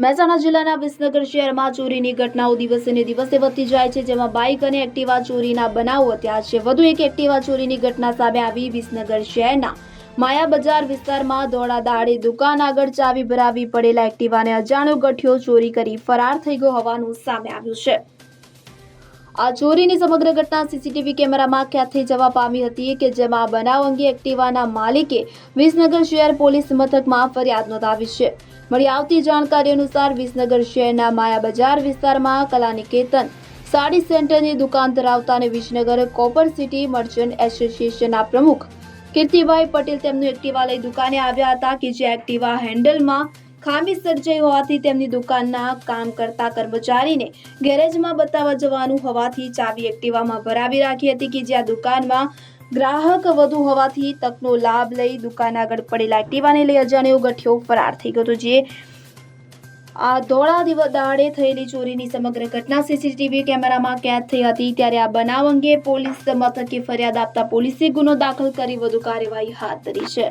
મહેસાણા જિલ્લાના વિસનગર શહેરમાં ચોરીની ઘટનાઓ દિવસે ને દિવસે વધતી જાય છે, જેમાં બાઇક અને એક્ટિવા ચોરીના બનાવો ત્યાં છે. વધુ એક એક્ટિવા ચોરીની ઘટના સામે આવી વિસનગર શહેરના માયા બજાર વિસ્તારમાં દોડા દાડે દુકાન આગળ ચાવી ભરાવી પડેલા એક્ટિવાને અજાણ્યો ગઠિયો ચોરી કરી ફરાર થઈ ગયો હોવાનું સામે આવ્યું છે. આ ચોરીની સમગ્ર ઘટના સીસીટીવી કેમેરામાં કેદ થઈ જવા પામી હતી કે જેમાં બનાવ અંગે એક્ટિવાના માલિકે વિસનગર શહેર પોલીસ મથકમાં ફરિયાદ નોંધાવી છે. મળી આવતી જાણકારી અનુસાર વિસનગર શહેરના માયા બજાર વિસ્તારમાં કલાનિકેતન સાડી સેન્ટરની દુકાન ધરાવતા અને વિસનગર કોપર સિટી મર્ચન્ટ એસોસિએશનના પ્રમુખ કીર્તિભાઈ પટેલ તેમનું એક્ટિવા લઈ દુકાને આવ્યા હતા કે જે એક્ટિવા હેન્ડલમાં ખામી સર્જાઈ હોવાથી તેમની દુકાનના કામ કરતા કર્મચારીને ગેરેજમાં બતાવવા જવાનું હોવાથી ચાવી એક્ટિવામાં ભરાવી રાખી હતી કે જ્યાં દુકાનમાં ગ્રાહક વધુ હોવાથી તકનો લાભ લઈ દુકાન આગળ પડેલા એક્ટિવાને લઈ અજાણ્યો ગઠિયો ફરાર થઈ ગયો હતો, જે આ ધોળા દિવસ દાડે થયેલી ચોરીની સમગ્ર ઘટના સીસીટીવી કેમેરામાં કેદ થઈ હતી. ત્યારે આ બનાવ અંગે પોલીસ મથકે ફરિયાદ આપતા પોલીસે ગુનો દાખલ કરી વધુ કાર્યવાહી હાથ ધરી છે.